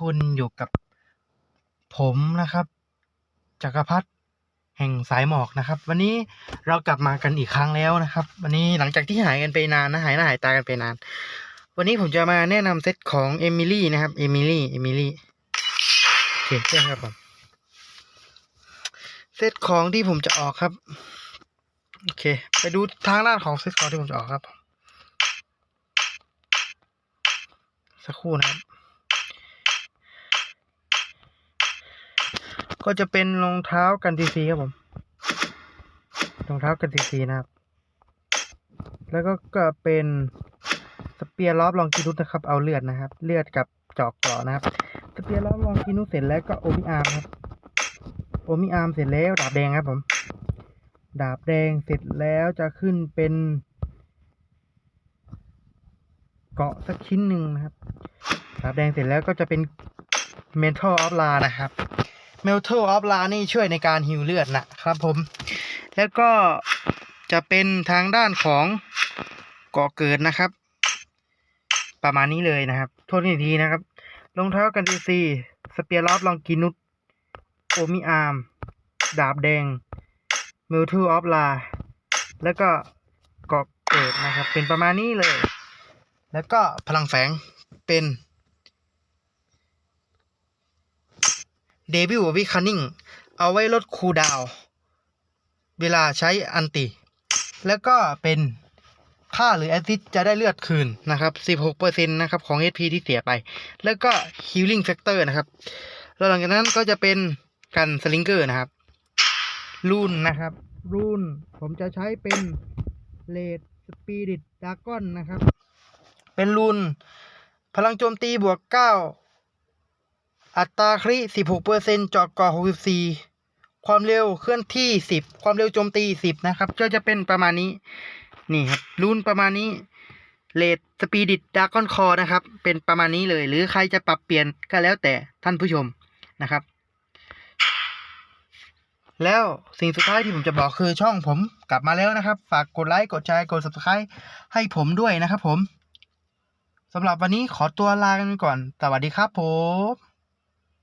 คุณอยู่กับผมนะครับจักรพัฒน์แห่งสายหมอกนะครับ วันนี้เรากลับมากันอีกครั้งแล้วนะครับ วันนี้หลังจากที่หายกันไปนานนะหายหน้าหายตากันไปนาน วันนี้ผมจะมาแนะนำเซตของเอมิลี่นะครับเอมิลี่เอมิลี่โอเคเรื่องครับผมเซตของที่ผมจะออกครับโอเค ไปดูทางด้านของเซตของที่ผมจะออกครับ สักครู่นะครับ ก็จะเป็นรองเท้ากันซีซีครับผมรองเท้ากันซีซีนะครับ แล้วก็ก็เป็นสเปียร์ลอฟลองกินุสนะครับ เอาเลือดนะครับ เลือดกับจอกเกราะนะครับ สเปียร์ลอฟลองกินุสเสร็จแล้วก็โอมิอาร์มครับโอมิอาร์มเสร็จแล้วดาบแดงครับผม ดาบแดงเสร็จแล้วจะขึ้นเป็นเกาะสักชิ้นหนึ่งนะครับดาบแดงเสร็จแล้วก็จะเป็น Mental of La นะครับ Mental of La นี่ช่วยในการฮิวเลือดนะครับผม แล้วก็จะเป็นทางด้านของเกาะเกิดนะครับ ประมาณนี้เลยนะครับ โทษทีนะครับรองเท้ากันซีซีสเปียร์ลอฟลองกินุสโอมิอาร์ม ดาบแดง Mental of La แล้วก็เกาะเกิดนะครับ เป็นประมาณนี้เลย แล้วก็พลังแฝงเป็น เดวิลวิคันนิงเอาไว้ลดคูลดาว เวลาใช้อันติ แล้วก็เป็นค่าหรือแอซิดจะได้เลือดคืนนะครับ 16%นะครับของ HP ที่เสียไป แล้วก็ Healing Factor นะครับ แล้วหลังจากนั้นก็จะเป็นกันสลิงเกอร์นะครับ รุ่นนะครับ รุ่นผมจะใช้เป็นเลดสปีดิตดากอนนะครับ เป็นรุ่นพลังโจมตีบวก 9 อัตราคริ16%เจาะก่อ64 ความเร็วเคลื่อนที่ 10 ความเร็วโจมตี 10 นะครับก็จะเป็นประมาณนี้ นี่ครับ รุ่นประมาณนี้เลดสปีดิตดากอนคอนะครับ เป็นประมาณนี้เลย หรือใครจะปรับเปลี่ยนก็แล้วแต่ท่านผู้ชมนะครับ แล้วสิ่งสุดท้ายที่ผมจะบอกคือช่องผมกลับมาแล้วนะครับ ฝากกดไลค์ กดแชร์ กด subscribe ให้ผมด้วยนะครับผมสำหรับวันนี้ขอตัวลากันก่อน สวัสดีครับผม